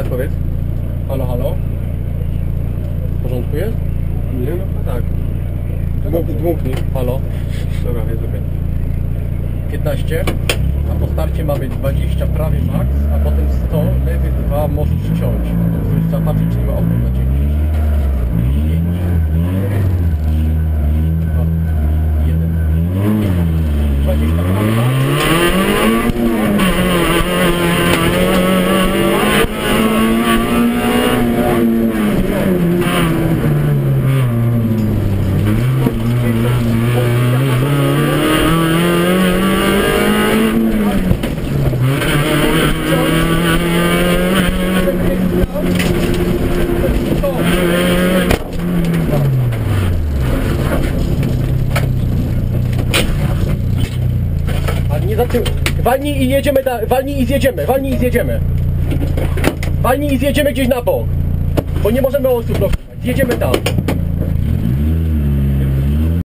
teraz powiedz. Halo, halo. W porządku jest? Nie no, Tak. dmuch- dmuchnij. Halo. Dobra, jest okej. 15, a po starcie mamy 20 prawie max, a potem 100, lewy 2 możesz ciąć. Trzeba patrzeć, czy nie ma opór na ciebie. 5, 2, 1. 20 prawie max. Tył. Walnij i jedziemy, da, walnij i zjedziemy, walnij i zjedziemy. Walnij i zjedziemy gdzieś na bok. Bo nie możemy osób blokować. Zjedziemy tam.